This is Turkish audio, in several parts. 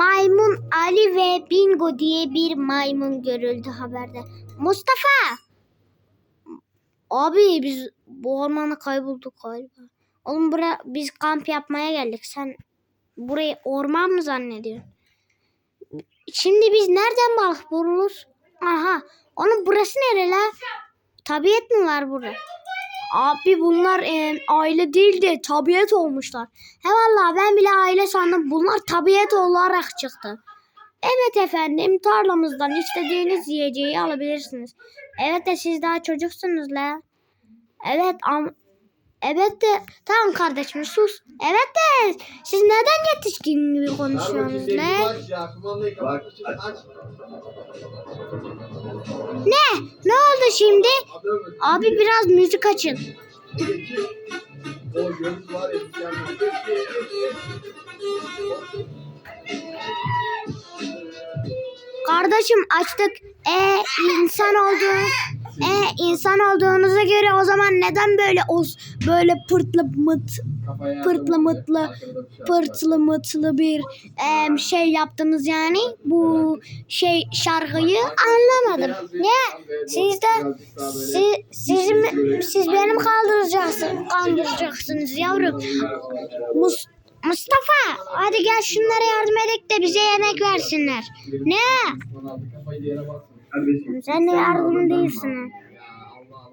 Maymun Ali ve Bingo diye bir maymun görüldü haberde. Mustafa! Abi biz bu ormana kaybolduk galiba. Oğlum bura biz kamp yapmaya geldik. Sen burayı orman mı zannediyorsun? Şimdi biz nereden balık buluruz? Aha. Onun burası nere la? Tabiat mı var burada? Abi bunlar e, aile değil de tabiat olmuşlar. He valla ben bile aile sandım. Bunlar tabiat olarak çıktı. Evet efendim tarlamızdan istediğiniz yiyeceği alabilirsiniz. Evet de siz daha çocuksunuz la. Evet am Evet de tamam kardeşim sus. Evet de siz neden yetişkin gibi konuşuyorsunuz ne? Ne? Ne oldu şimdi? Abi biraz müzik açın. Kardeşim açtık. E insan oldu. E insan olduğunuza göre o zaman neden böyle os böyle pırtlı mıt pırtlı mıtlı pırtlı mıtlı bir em, şey yaptınız yani? Bu şey şarkıyı anlamadım. Ne? Siz de siz, siz, mi- siz benim kaldıracaksınız, kandıracaksınız yavrum. Mus Mustafa hadi gel şunlara yardım edek de bize yemek versinler. Ne? Sen de yardım değilsin.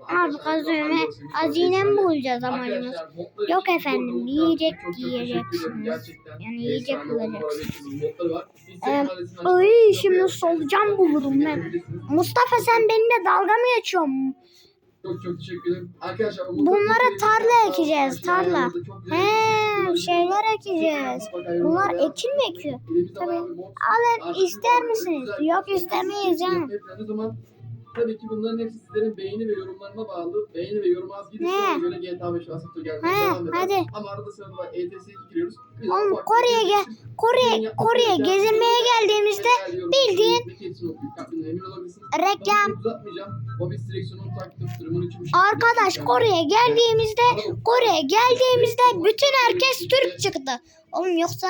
Abi kazıyorum. Hazine mi bulacağız amacımız? Yok efendim, yiyecek yiyeceksiniz. Yani yiyecek bulacaksınız. Ee, ay şimdi solucan bulurum ben. Mustafa sen benimle dalga mı geçiyorsun? Çok çok teşekkür ederim. Arkadaşlar Bunlara tarla ekeceğiz, tarla. He, şeyler ekeceğiz. Bunlar ekin mi ekiyor? Tabii. Alın ister misiniz? Yok istemeyiz canım. Tabii ki bunların hepsi sizlerin beğeni ve yorumlarına bağlı. Beğeni ve yorum az giderse Ne? ona göre GTA 5 Assetto gelmeye He, devam eder. hadi. Ama arada sırada ETS'ye giriyoruz. Biz Oğlum ufak Kore'ye bir- gel. Kore, Kore'ye gezinmeye geldiğimizde bildiğin reklam. Uzatmayacağım. Direksiyonunu taktım. Arkadaş Kore'ye geldiğimizde Kore'ye geldiğimizde bütün herkes Türk çıktı. Oğlum yoksa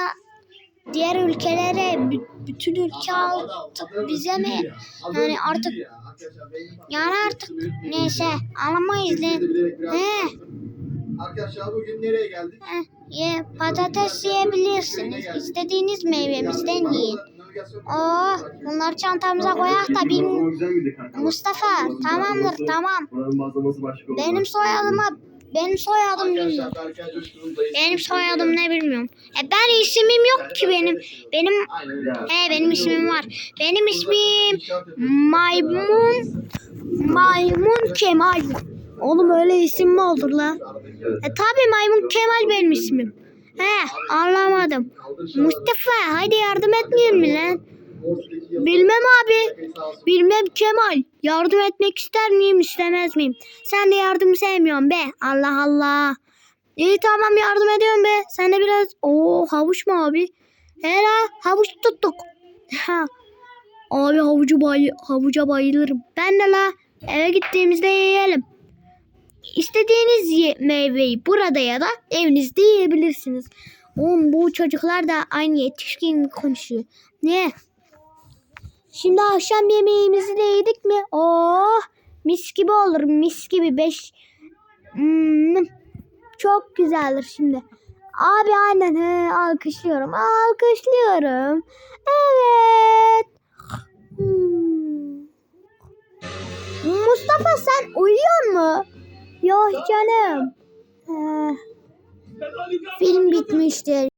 diğer ülkelere bü- bütün ülke aldık bize mi? Yani artık yani artık neyse alamayız lan. He. Arkadaşlar bugün nereye geldik? Heh, ye patates yiyebilirsiniz. İstediğiniz meyvemizden yiyin. Oh, bunları çantamıza koyak da bin... Mustafa tamamdır tamam. Benim soyadıma benim soyadım bilmiyorum. Benim soyadım ne bilmiyorum. E ben ismim yok ki benim. Benim he benim ismim var. Benim ismim Maymun Maymun Kemal. Oğlum öyle isim mi olur lan? E tabi Maymun Kemal benim ismim. He anlamadım. Mustafa hadi yardım etmiyor mu lan? Bilmem abi. Bilmem Kemal. Yardım etmek ister miyim istemez miyim? Sen de yardım sevmiyorsun be. Allah Allah. İyi tamam yardım ediyorum be. Sen de biraz... Oo havuç mu abi? Hera havuç tuttuk. Ha. Abi havucu bay havuca bayılırım. Ben de la eve gittiğimizde yiyelim. İstediğiniz ye- meyveyi burada ya da evinizde yiyebilirsiniz. Oğlum bu çocuklar da aynı yetişkin konuşuyor. Ne? Şimdi akşam yemeğimizi de yedik mi? Oh mis gibi olur mis gibi. Beş... Hmm, çok güzeldir şimdi. Abi aynen he, alkışlıyorum. Alkışlıyorum. Evet. Hmm. Mustafa sen uyuyor mu? Yok canım. Ee, film bitmiştir.